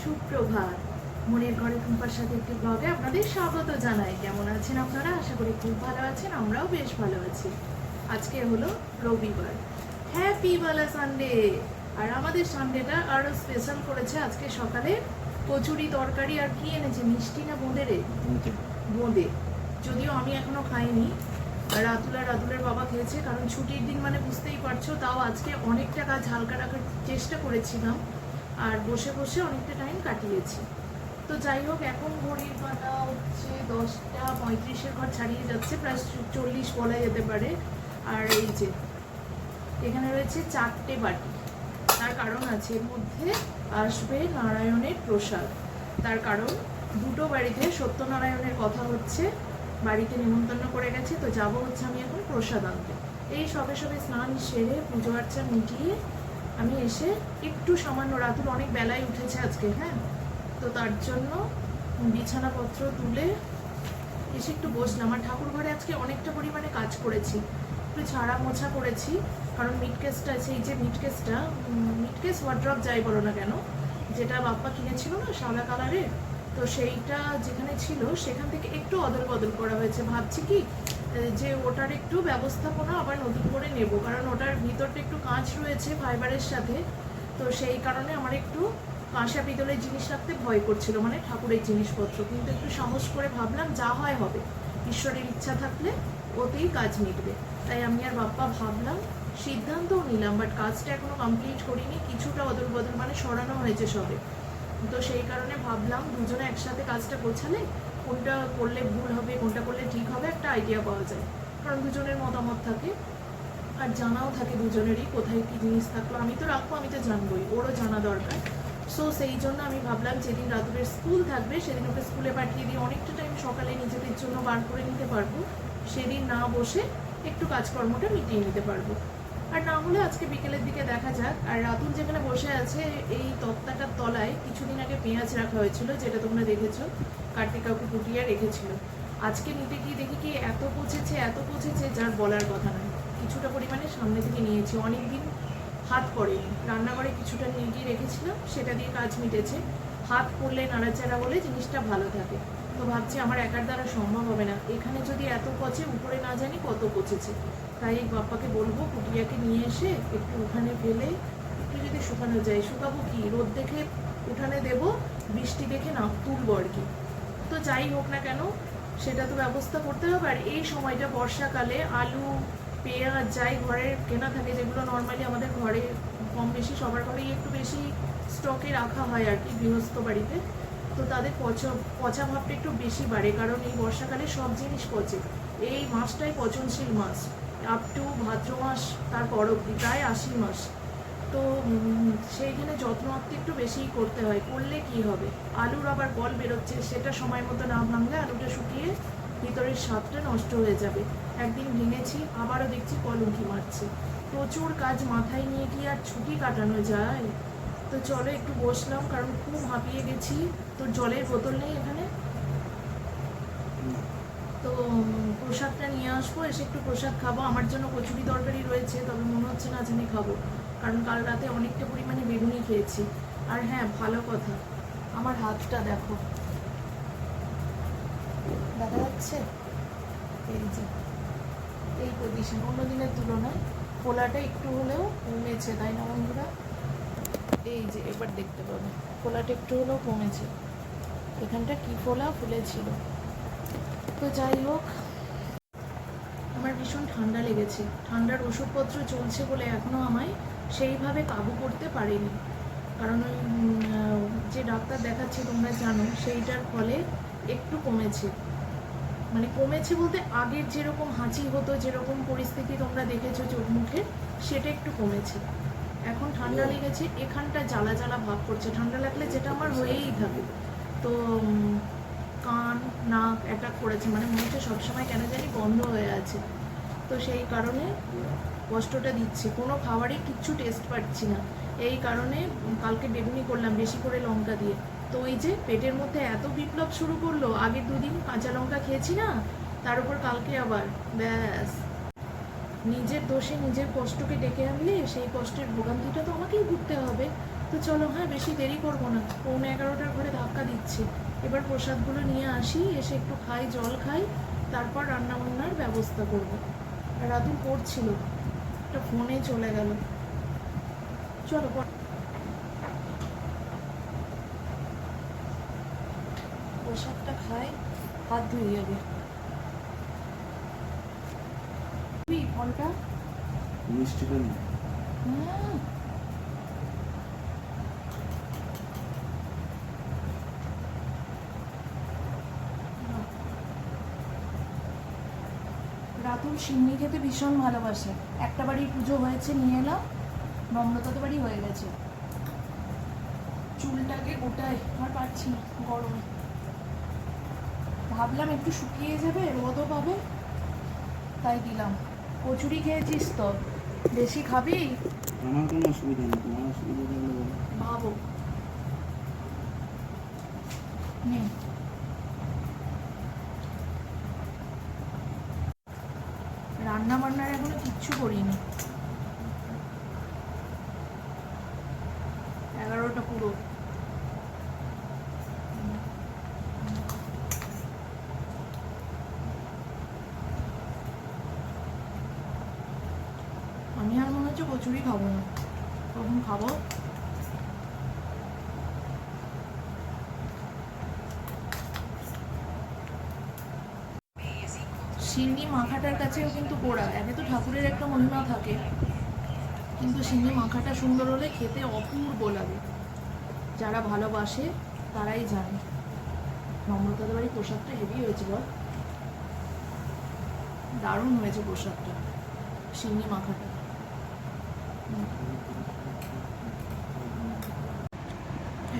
সুপ্রভাত। মনের ঘরে টুম্পার সাথে একটি ব্লগে আপনাদের স্বাগত জানাই। কেমন আছেন আপনারা? আশা করি খুব ভালো আছেন আমরাও বেশ ভালো আছি। আজকে হলো রবিবার। হ্যাপি বালা সানডে আর আমাদের সানডেটা আরও স্পেশাল করেছে আজকে সকালে। কচুরি তরকারি আর কি এনেছে মিষ্টি না বোঁদে রে? বোঁদে। যদিও আমি এখনও খাইনি আর রাতুল আর রাতুলের বাবা খেয়েছে কারণ ছুটির দিন মানে বুঝতেই পারছ তাও আজকে অনেকটা কাজ হালকা রাখার চেষ্টা করেছিলাম। আর বসে বসে অনেকটা টাইম কাটিয়েছি। তো যাই হোক, এখন ঘড়ির কাটা হচ্ছে দশটা পঁয়ত্রিশের ঘর ছাড়িয়ে যাচ্ছে, প্রায় চল্লিশ বলা যেতে পারে। আর এই যে, এখানে রয়েছে চারটে বাটি। তার কারণ আছে এর মধ্যে আসবে নারায়ণের প্রসাদ। তার কারণ, দুটো বাড়িতে সত্যনারায়ণের কথা হচ্ছে, বাড়িতে নিমন্ত্রণ করে গেছে, তো যাব হচ্ছে আমি এখন প্রসাদ আনতে। এই সবে সবে স্নান সেরে পুজো আর্চা মিটিয়ে আমি এসে একটু সামান্য রাতুল, অনেক বেলায় উঠেছে আজকে হ্যাঁ? তো তার জন্য বিছানাপত্র তুলে এসে একটু বসলাম। আমার ঠাকুর ঘরে আজকে অনেকটা পরিমাণে কাজ করেছি। একটু ছাড়া মোছা করেছি, কারণ মিট কেসটা আছে এই যে মিট কেসটা মিট কেস ওয়ার্ড্রপ যাই বলো না কেন, যেটা বাপ্পা কিনেছিল না, সাদা কালারের তো সেইটা যেখানে ছিল, সেখান থেকে একটু অদল বদল করা হয়েছে। ভাবছি কি যে ওটার একটু ব্যবস্থাপনা আবার নতুন করে নেব, কারণ ওটার ভিতরটা একটু কাঁচ রয়েছে ফাইবারের সাথে। তো সেই কারণে আমার একটু কাঁসা পিতলের জিনিস রাখতে ভয় করছিল মানে ঠাকুরের জিনিসপত্র। কিন্তু একটু সাহস করে ভাবলাম, যা হয় হবে। ঈশ্বরের ইচ্ছা থাকলে ওতেই কাজ মিটবে। তাই আমি আর বাপ্পা ভাবলাম, সিদ্ধান্তও নিলাম বাট কাজটা এখনও কমপ্লিট করিনি, কিছুটা অদল বদল মানে সরানো হয়েছে সবে। তো সেই কারণে ভাবলাম দুজনে একসাথে কাজটা গোছালে কোনটা করলে ভুল হবে, কোনটা করলে ঠিক হবে একটা আইডিয়া পাওয়া যায়। কারণ দুজনের মতামত থাকে আর জানাও থাকে দুজনেরই কোথায় কি জিনিস থাকল। আমি তো রাখব, আমি তো জানবোই, ওরও জানা দরকার। সো সেই জন্য আমি ভাবলাম যেদিন রাতুরের স্কুল থাকবে, সেদিন ওকে স্কুলে পাঠিয়ে দিয়ে অনেকটা টাইম সকালে নিজেদের জন্য বার করে নিতে পারব। সেদিন না বসে একটু কাজকর্মটা মিটিয়ে নিতে পারব। আর না হলে আজকে বিকেলের দিকে দেখা যাক। আর রাতুল যেখানে বসে আছে, এই তক্তাটার তলায় কিছুদিন আগে পেঁয়াজ রাখা হয়েছিল, যেটা তোমরা দেখেছ কার্তিক কাকু কুটিয়ে রেখেছিল। আজকে নিতে গিয়ে দেখি কি এত পচেছে এত পচেছে, যার বলার কথা নয়। কিছুটা পরিমাণে সামনে থেকে নিয়েছি অনেক দিন হাত পড়েনি। রান্নাঘরে কিছুটা নিয়ে গিয়ে রেখেছিলাম, সেটা দিয়ে কাজ মিটেছে। হাত পড়লে নাড়াচাড়া হলে জিনিসটা ভালো থাকে। তো ভাবছি আমার একার দ্বারা সম্ভব হবে না। এখানে যদি এত পচে, উপরে না জানি কত পচেছে। তাই বাপ্পাকে বলব কুটিয়াকে নিয়ে এসে একটু উঠানে ফেলে, একটু যদি শুকানো যায়, শুকাবো কি? রোদ দেখে উঠানে দেব, বৃষ্টি দেখে না তুলবো আর কি? তো যাই হোক না কেন, সেটা তো ব্যবস্থা করতে হবে। আর এই সময়টা বর্ষাকালে আলু, পেঁয়াজ, যাই ঘরের কেনা থাকে, যেগুলো নর্মালি আমাদের ঘরে কম বেশি, সবার ঘরেই একটু বেশি স্টকে রাখা হয় আর কি গৃহস্থ বাড়িতে, তো তাদের পচা পচা ভাবটা একটু বেশি বাড়ে, কারণ এই বর্ষাকালে সব জিনিস পচে। এই মাছটাই পচনশীল মাস। আপ টু ভাদ্র মাস, তারপর অব্দি প্রায় আশি মাস। তো সেইখানে যত্ন আত্মি একটু বেশিই করতে হয়। করলে কি হবে? আলুর আবার বল বেরোচ্ছে, সেটা সময় মতো না ভাঙলে আলুটা শুকিয়ে ভিতরের স্বাদটা নষ্ট হয়ে যাবে। একদিন ভেঙেছি, আবারও দেখছি কলঙ্কি মারছে। প্রচুর কাজ মাথায় নিয়ে কি আর ছুটি কাটানো যায়? তো চলো একটু বসলাম, কারণ খুব হাঁপিয়ে গেছি। তো জলের বোতল নেই এখানে তো উম, প্রসাদটা নিয়ে আসব, এসে একটু প্রসাদ খাব। আমার জন্য কচুরি তরকারি রয়েছে, তবে মনে হচ্ছে না আজ খাব। কারণ কাল রাতে অনেকটা পরিমাণে বেগুনি খেয়েছি। আর হ্যাঁ ভালো কথা। আমার হাতটা দেখো। দেখা যাচ্ছে? এই যে, এই পজিশন অন্য দিনের তুলনায় ফোলাটা একটু হলেও কমেছে, তাই না বন্ধুরা? এই যে, এবার দেখতে পাবে। ফোলাটা একটু হলেও কমেছে। এখানটা কি ফোলা? ফুলেছিল তো যাই হোক ভীষণ ঠান্ডা লেগেছে। ঠান্ডার ওষুধপত্র চলছে বলে এখনও আমায় সেইভাবে কাবু করতে পারেনি। কারণ ওই যে ডাক্তার দেখাচ্ছি তোমরা জানো সেইটার ফলে একটু কমেছে। মানে কমেছে বলতে আগের যেরকম হাঁচি হতো যেরকম পরিস্থিতি তোমরা দেখেছ চোখ মুখে সেটা একটু কমেছে। এখন ঠান্ডা লেগেছে এখানটা জ্বালা জ্বালা ভাব করছে। ঠান্ডা লাগলে যেটা আমার হয়েই থাকে। তো কান নাক অ্যাটাক করেছে। মানে মনে হচ্ছে সবসময় কেন জানি বন্ধ হয়ে আছে। তো সেই কারণে কষ্টটা দিচ্ছে। কোনো খাবারই কিচ্ছু টেস্ট পাচ্ছি না। এই কারণে কালকে বেগুনি করলাম, বেশি করে লঙ্কা দিয়ে। তো ওই যে পেটের মধ্যে এত বিপ্লব শুরু করল আগের দুদিন কাঁচা লঙ্কা খেয়েছি না, তার উপর কালকে আবার, ব্যাস। নিজের দোষে নিজের কষ্টকে ডেকে আনলে সেই কষ্টের ভোগান্তিটা তো আমাকেই ভুগতে হবে। তো চলো হ্যাঁ বেশি দেরি করব না। পৌনে এগারোটার ঘরে ধাক্কা দিচ্ছি। এবার প্রসাদগুলো নিয়ে আসি, এসে একটু খাই, জল খাই, তারপর রান্না বান্নার ব্যবস্থা করব। রাতুল পড়ছিল একটা ফোনে চলে গেল। চলো পোশাকটা প্রসাদটা খাই হাত ধুয়ে যাবে ফোনটা নেই। হুম। রাতুল সিন্নি খেতে ভীষণ ভালোবাসে। একটা বাড়ির পুজো হয়েছে নিয়ে এলাম নম্রতা তো বাড়ি হয়ে গেছে। চুলটাকে গোটায় আর পারছি না গরমে। ভাবলাম একটু শুকিয়ে যাবে রোদও পাবে তাই দিলাম। কচুরি খেয়েছিস তো? বেশি খাবি? আমার কোনো অসুবিধা নেই তোমার অসুবিধা ভাবো। নে রান্না বান্নার কিচ্ছু করিনি। এগারোটা পুরো। আমি আর মনে হচ্ছে কচুরি খাব না। কখন খাব। সিন্নি মাখাটার কাছেও কিন্তু গোড়া একে তো ঠাকুরের একটা মহিমা থাকে। কিন্তু সিন্নি মাখাটা সুন্দর হলে খেতে অপূর্ব লাগে। যারা ভালোবাসে, তারাই জানে। নম্রতাদের বাড়ি প্রসাদটা হেভি হয়েছিল দারুণ হয়েছে পোশাকটা সিন্নি মাখাটা।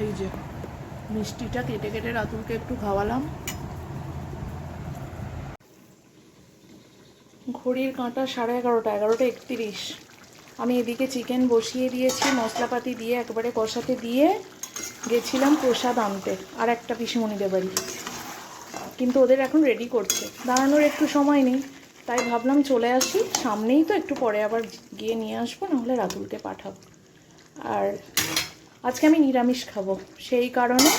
এই যে, মিষ্টিটা কেটে কেটে রাতুলকে একটু খাওয়ালাম। ঘড়ির কাঁটা সাড়ে এগারোটা এগারোটা একত্রিশ। আমি এদিকে চিকেন বসিয়ে দিয়েছি, মশলাপাতি দিয়ে একবারে কষাতে দিয়ে গেছিলাম প্রসাদ আনতে, আর একটা পিসিমণিদের বাড়ি কিন্তু ওদের এখন রেডি করছে। দাঁড়ানোর একটু সময় নেই, তাই ভাবলাম চলে আসি, সামনেই তো একটু পরে আবার গিয়ে নিয়ে আসব, নাহলে রাতুলকে পাঠাবো। আর আজকে আমি নিরামিষ খাব, সেই কারণে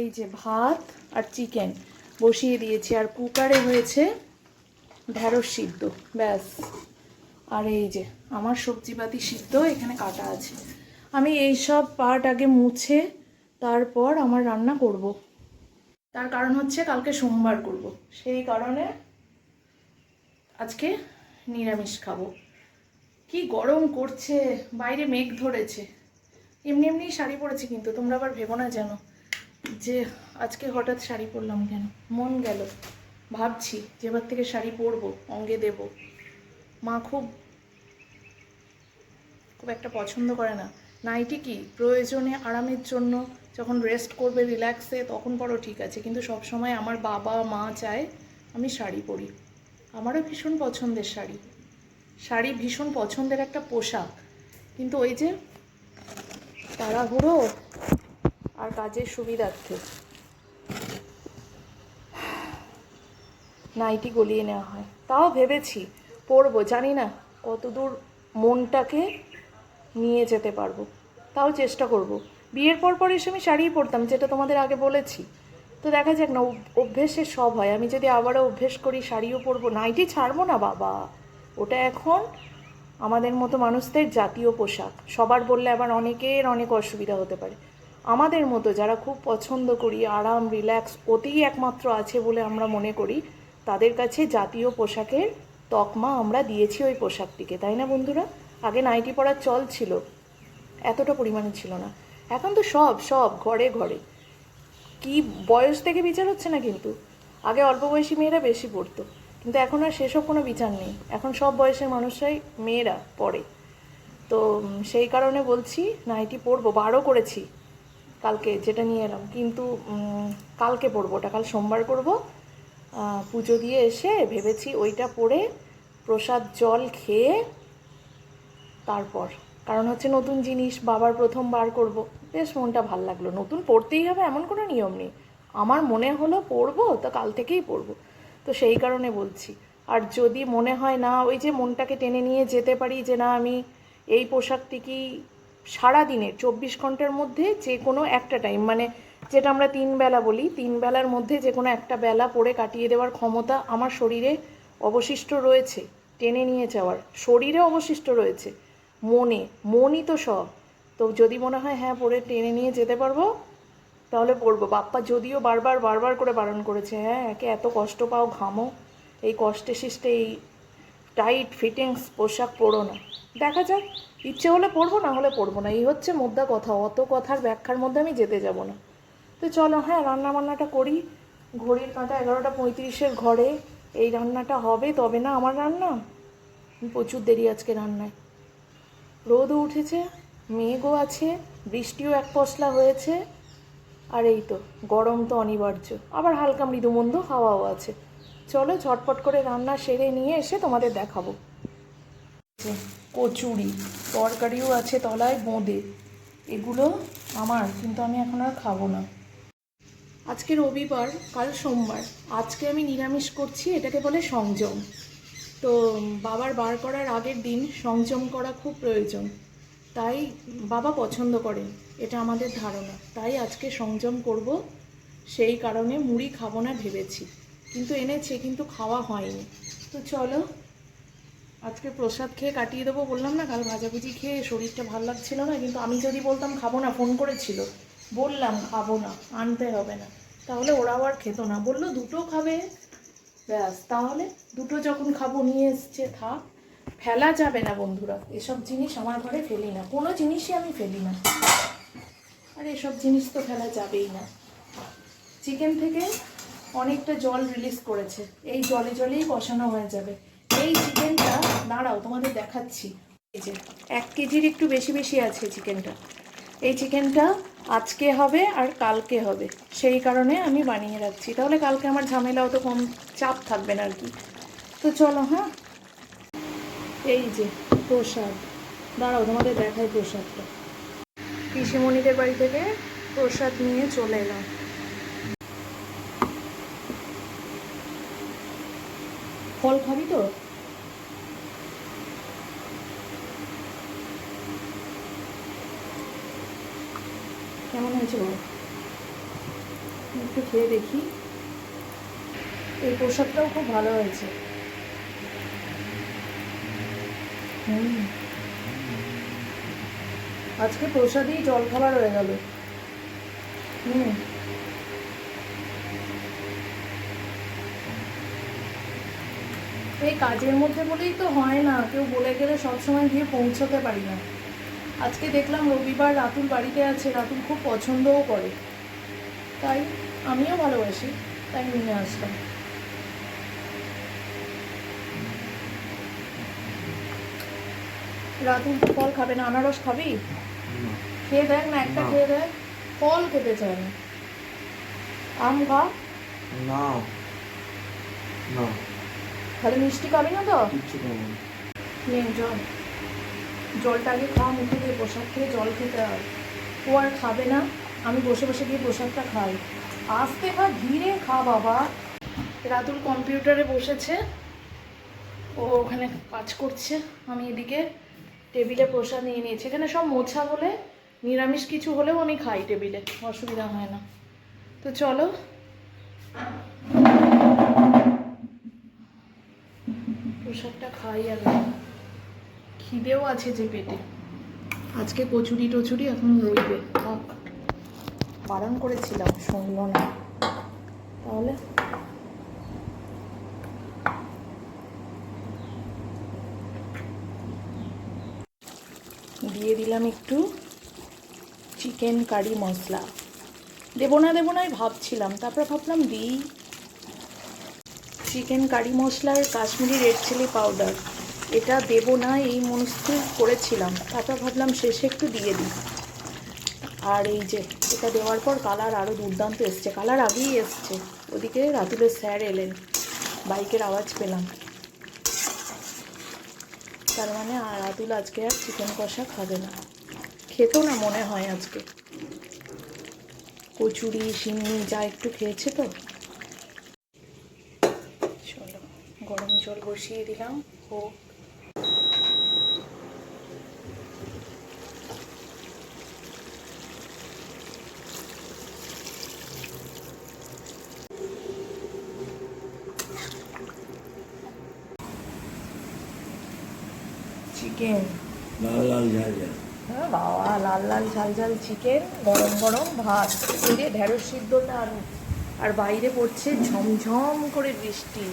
এই যে ভাত আর চিকেন বসিয়ে দিয়েছি। আর কুকারে হয়েছে ঢ্যাঁড়স সিদ্ধ, ব্যাস। আর এই যে, আমার সবজিপাতি সিদ্ধ, এখানে কাটা আছে। আমি এই সব পার্ট আগে মুছে, তারপর আমার রান্না করব। তার কারণ হচ্ছে কালকে সোমবার করব। সেই কারণে আজকে নিরামিষ খাব। কি গরম করছে, বাইরে মেঘ ধরেছে। এমনি এমনি শাড়ি পরেছি কিন্তু, তোমরা আবার ভেবো না যেন যে আজকে হঠাৎ শাড়ি পরলাম কেন? মন গেল। ভাবছি যে এবার থেকে শাড়ি পরবো, অঙ্গে দেব। মা খুব খুব একটা পছন্দ করে না। নাইটি কি? প্রয়োজনে আরামের জন্য যখন রেস্ট করবে রিল্যাক্সে তখন পরও ঠিক আছে। কিন্তু সব সময় আমার বাবা, মা চায় আমি শাড়ি পরি। আমারও ভীষণ পছন্দের শাড়ি। শাড়ি ভীষণ পছন্দের একটা পোশাক। কিন্তু ওই যে তাড়াহুড়ো আর কাজের সুবিধার্থে। নাইটি গলিয়ে নেওয়া হয়। তাও ভেবেছি পরবো, জানি না কতদূর মনটাকে নিয়ে যেতে পারব। তাও চেষ্টা করব। বিয়ের পর পর এসে আমি শাড়িই পরতাম, যেটা তোমাদের আগে বলেছি। তো দেখা যাক না অভ- অভ্যেসে সব হয়। আমি যদি আবারও অভ্যেস করি, শাড়িও পরবো। নাইটি ছাড়বো না, বাবা। ওটা এখন আমাদের মতো মানুষদের জাতীয় পোশাক। সবার বললে আবার অনেকের অনেক অসুবিধা হতে পারে। আমাদের মতো যারা খুব পছন্দ করি, আরাম, রিল্যাক্স, ওতেই একমাত্র আছে বলে আমরা মনে করি তাদের কাছে জাতীয় পোশাকের তকমা আমরা দিয়েছি ওই পোশাকটিকে, তাই না বন্ধুরা? আগে নাইটি পরার চল ছিল, এতটা পরিমাণে ছিল না। এখন তো সব সব, ঘরে ঘরে। কি বয়স থেকে বিচার হচ্ছে না কিন্তু? আগে অল্প বয়সী মেয়েরা বেশি পড়তো, কিন্তু এখন আর সেসব কোনো বিচার নেই। এখন সব বয়সের মানুষরাই মেয়েরা পড়ে। তো সেই কারণে বলছি, নাইটি পরবো, বারও করেছি। কালকে যেটা নিয়ে এলাম, কিন্তু কালকে পরবো ওটা, কাল সোমবার করব। পুজো দিয়ে এসে ভেবেছি ওইটা পরে প্রসাদ জল খেয়ে তারপর। কারণ হচ্ছে নতুন জিনিস বাবার প্রথম বার করব। বেশ মনটা ভালো লাগল। নতুন পড়তেই হবে এমন কোনো নিয়ম নেই। আমার মনে হলো পড়ব তো কাল থেকেই পড়ব তো সেই কারণে বলছি। আর যদি মনে হয় না, ওই যে মনটাকে টেনে নিয়ে যেতে পারি যে না, আমি এই পোশাকটিকেই সারা দিনের চব্বিশ ঘণ্টার মধ্যে যে কোনো একটা টাইম মানে যেটা আমরা তিন বেলা বলি, তিন বেলার মধ্যে যে কোনো একটা বেলা পড়ে কাটিয়ে দেওয়ার ক্ষমতা আমার শরীরে অবশিষ্ট রয়েছে, টেনে নিয়ে যাওয়ার। শরীরে অবশিষ্ট রয়েছে, মনে, মনই তো সব। তো যদি মনে হয় হ্যাঁ পড়ে টেনে নিয়ে যেতে পারব, তাহলে পড়ব। বাপ্পা যদিও বারবার বারবার করে বারণ করেছে হ্যাঁ একে এত কষ্ট পাও, ঘামো। এই কষ্টে শিষ্টে এই টাইট ফিটিংস পোশাক পরো না। দেখা যাক, ইচ্ছে হলে পরবো না হলে পরবো না। এই হচ্ছে মোদ্দা কথা। অত কথার ব্যাখ্যার মধ্যে আমি যেতে যাব না। তো চলো হ্যাঁ রান্না বান্নাটা করি। ঘড়ির কাঁটা এগারোটা পঁয়ত্রিশের ঘরে এই রান্নাটা হবে, তবে না আমার রান্না। প্রচুর দেরি আজকে রান্নায়। রোদও উঠেছে, মেঘও আছে, বৃষ্টিও এক পশলা হয়েছে, আর এই তো, গরম তো অনিবার্য। আবার হালকা মৃদুমন্দ হাওয়াও আছে। চলো, ঝটপট করে রান্না সেরে নিয়ে এসে তোমাদের দেখাবো। কচুরি, তরকারিও আছে তলায়, বোঁদে। এগুলো আমার, কিন্তু আমি এখন আর খাব না। আজকে রবিবার, কাল সোমবার। আজকে আমি নিরামিষ করছি, এটাকে বলে সংযম। তো বাবার বার করার আগের দিন সংযম করা খুব প্রয়োজন। তাই বাবা পছন্দ করেন, এটা আমাদের ধারণা। তাই আজকে সংযম করব, সেই কারণে মুড়ি খাব না ভেবেছি। কিন্তু এনেছে, কিন্তু খাওয়া হয়নি। তো চলো, আজকে প্রসাদ খেয়ে কাটিয়ে দেবো বললাম না, কাল ভাজাভুজি খেয়ে শরীরটা ভালো লাগছিল না, কিন্তু আমি যদি বলতাম খাব না, ফোন করেছিল। বললাম, খাব না, আনতে হবে না। তাহলে ওরাও আর খেত না। বলল, দুটো খাবে। ব্যাস, তাহলে দুটো যখন খাব, নিয়ে এসছে, থাক। ফেলা যাবে না বন্ধুরা, এসব জিনিস আমার ঘরে ফেলি না। কোনো জিনিসই আমি ফেলি না। আর এসব জিনিস তো ফেলা যাবেই না। চিকেন থেকে অনেকটা জল রিলিজ করেছে। এই জলে জলেই কষানো হয়ে যাবে। এই চিকেনটা, দাঁড়াও তোমাদের দেখাচ্ছি। এই যে, এক কেজির একটু বেশি বেশি আছে চিকেনটা। এই চিকেনটা আজকে হবে আর কালকে হবে। সেই কারণে আমি বানিয়ে রাখছি। তাহলে কালকে আমার ঝামেলাও তো কম চাপ থাকবে না আর কি। তো চলো হ্যাঁ? এই যে প্রসাদ। দাঁড়াও, তোমাদের দেখাই প্রসাদটা। পিসিমণিদের বাড়ি থেকে প্রসাদ নিয়ে চলে এলাম। ফল খাবি তো? কেমন হয়েছে বল? একটু খেয়ে দেখি। এই প্রসাদটাও খুব ভালো হয়েছে। হুম। আজকে প্রসাদই জল খাবার হয়ে গেল। হুম। এই কাজের মধ্যে বলেই তো হয় না, কেউ বলে গেলে সবসময় গিয়ে পৌঁছতে পারি না। আজকে দেখলাম রবিবার রাতুল বাড়িতে আছে রাতুল খুব পছন্দও করে। তাই আমিও ভালোবাসি তাই নিয়ে আসলাম। রাতুল তো ফল খাবে না আনারস খাবি? খেয়ে দেখ না একটা খেয়ে দেখ ফল খেতে চায় না। আম খা। না। না। তাহলে মিষ্টি খাবি না তো? কিচ্ছু খাব না। নে জল জলটা আগে খাওয়া মুখে দিয়ে, প্রসাদ খেয়ে জল খেতে হয়। ও আর খাবে না, আমি বসে বসে গিয়ে প্রসাদটা খাই। আস্তে খা ধীরে খা বাবা। রাতুল কম্পিউটারে বসেছে। ও ওখানে কাজ করছে। আমি এদিকে টেবিলে প্রসাদ নিয়ে নিয়েছি। এখানে সব মোছা বলে নিরামিষ কিছু হলেও আমি খাই টেবিলে। অসুবিধা হয় না। তো চলো। প্রসাদটা খাই আগে খিদেও আছে যে পেটে। আজকে কচুরি টচুরি এখন রইবে বারণ করেছিলাম শুনলো না। তাহলে? দিয়ে দিলাম একটু চিকেন কারি মশলা। দেবো না দেবো নাই ভাবছিলাম। তারপর ভাবলাম দিই। চিকেন কারি মশলার কাশ্মীরি রেড চিলি পাউডার এটা দেবো না, এই মনস্থির করেছিলাম। তারপর ভাবলাম শেষে একটু দিয়ে দিই। আর এই যে, এটা দেওয়ার পর কালার আরও দুর্দান্ত এসছে। কালার আগেই এসছে। ওদিকে রাতুলের স্যার এলেন। বাইকের আওয়াজ পেলাম। তার মানে আর রাতুল আজকে আর চিকেন কষা খাবে না। খেতো না মনে হয় আজকে। কচুরি সিন্নি যা একটু খেয়েছে তো। চলো, গরম জল বসিয়ে দিলাম। হোক চিকেন লাল লাল ঝাল ঝাল। হ্যাঁ বাবা লাল লাল ঝাল ঝাল চিকেন গরম গরম ভাত। এরে ঢেঁড়স সিদ্ধ না আলু আর বাইরে পড়ছে ঝমঝম করে বৃষ্টি।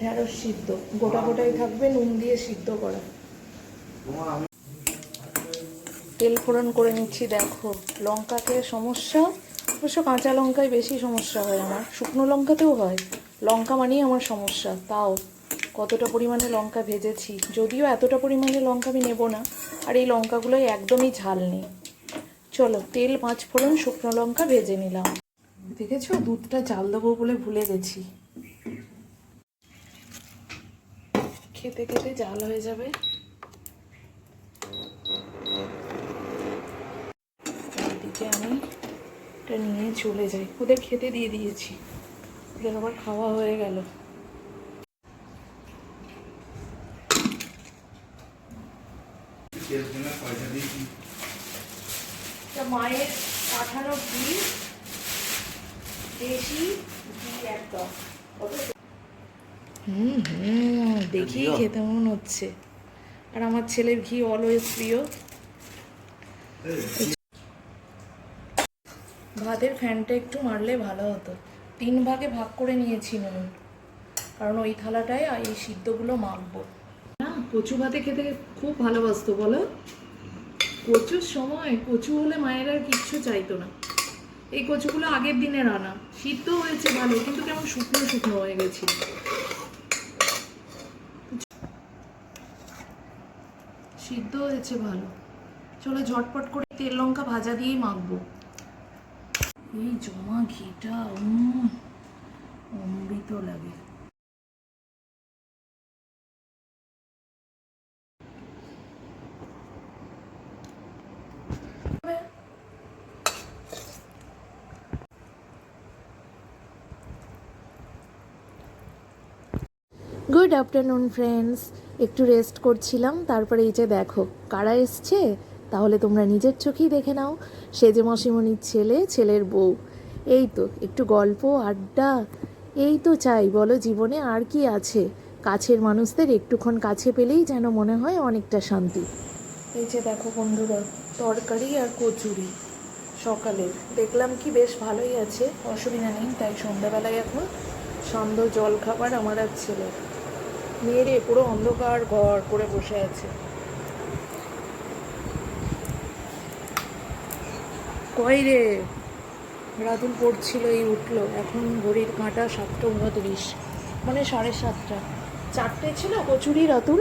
ঢেঁড়স সিদ্ধ। গোটা গোটাই থাকবে নুন দিয়ে সিদ্ধ করা। তেল ফোড়ন করে নিচ্ছি দেখো। লঙ্কাতে সমস্যা? অবশ্য কাঁচা লঙ্কায় বেশি সমস্যা হয় আমার। শুকনো লঙ্কাতেও হয়। লঙ্কা মানেই আমার সমস্যা, তাও কতটা পরিমাণে লঙ্কা ভেজেছি। যদিও এতটা পরিমাণে লঙ্কা আমি নেব না, আর এই লঙ্কাগুলোই একদমই ঝাল নেই। চলো, তেল পাঁচ ফোড়ন শুকনো লঙ্কা ভেজে নিলাম। দেখেছ? দুধটা চাল দেবো বলে ভুলে গেছি। খেতে খেতে জাল হয়ে যাবে। এদিকে আমি এটা নিয়ে চলে যাই। ওদের খেতে দিয়ে দিয়েছি। ওদের আবার খাওয়া হয়ে গেল। মায়ের পাঠানো ঘি দেশি ঘি একদম। হুম হুম দেখি খেতে মন হচ্ছে। আর আমার ছেলের ঘি অলওয়েজ প্রিয়। ভাতের ফ্যানটা একটু মারলে ভালো হতো। তিন ভাগে ভাগ করে নিয়েছি নুন কারণ ওই থালাটায় এই সিদ্ধগুলো মাখবো। না, কচু ভাতে খেতে খুব ভালোবাসতো, বলো? কচুর সময়, কচু হলে মায়ের কিচ্ছু চাইতো না। এই কচুগুলো আগের দিনে রানা সিদ্ধ হয়েছে ভালো, কিন্তু কেমন শুকনো শুকনো হয়ে গেছিল। সিদ্ধ হয়েছে ভালো। চলো ঝটপট করে তেল লঙ্কা ভাজা দিয়েই মাখবো। এই জমা ঘিটা অমৃত লাগে। গুড আফটারনুন ফ্রেন্ডস একটু রেস্ট করছিলাম, তারপরে এই যে দেখো, কারা এসছে, তাহলে তোমরা নিজের চোখেই দেখে নাও। সেজে মাসিমণির ছেলে, ছেলের বউ। এই তো, একটু গল্প, আড্ডা। এই তো চাই, বলো জীবনে আর কি আছে? কাছের মানুষদের একটুক্ষণ কাছে পেলেই যেন মনে হয় অনেকটা শান্তি। এই যে দেখো বন্ধুরা, তরকারি আর কচুরি। সকালে দেখলাম কি বেশ ভালোই আছে, অসুবিধা নেই, তাই সন্ধ্যাবেলায় এখন সন্ধ্যা জল খাবার আমার আর ছেলে মেয়েরে পুরো অন্ধকার ঘর করে বসে আছে। কই রে? রাতুল পড়ছিল এই উঠল। এখন ঘড়ির কাঁটা সাতটা উনত্রিশ মানে সাড়ে সাতটা। চারটে ছিল কচুরি, রাতুল?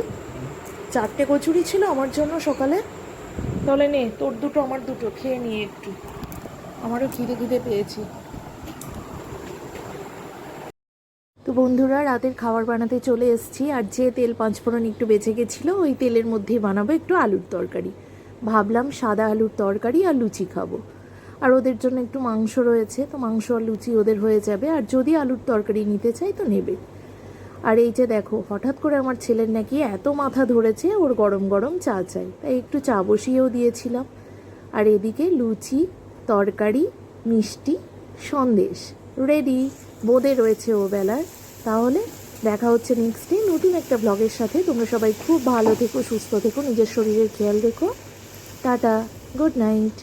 চারটে কচুরি ছিল আমার জন্য সকালে? তাহলে নে, তোর দুটো, আমার দুটো, খেয়ে নিয়ে একটু। আমারও খিদে খিদে পেয়েছি। তো বন্ধুরা, রাতের খাবার বানাতে চলে এসেছি। আর যে তেল পাঁচফোড়ন একটু বেঁচে গেছিল, ওই তেলের মধ্যেই বানাবো একটু আলুর তরকারি। ভাবলাম সাদা আলুর তরকারি আর লুচি খাব। আর ওদের জন্য একটু মাংস রয়েছে, তো মাংস আর লুচি ওদের হয়ে যাবে। আর যদি আলুর তরকারি নিতে চাই তো নেবে। আর এই যে দেখো, হঠাৎ করে আমার ছেলের নাকি এত মাথা ধরেছে, ওর গরম গরম চা চাই। তাই একটু চা বসিয়েও দিয়েছিলাম। আর এদিকে লুচি, তরকারি, মিষ্টি, সন্দেশ। রেডি বোঁদে রয়েছে ও বেলার। তাহলে দেখা হচ্ছে নেক্সট ডে নতুন একটা ব্লগের সাথে। তোমরা সবাই খুব ভালো থেকো, সুস্থ থেকো, নিজের শরীরের খেয়াল রেখো। Tata good night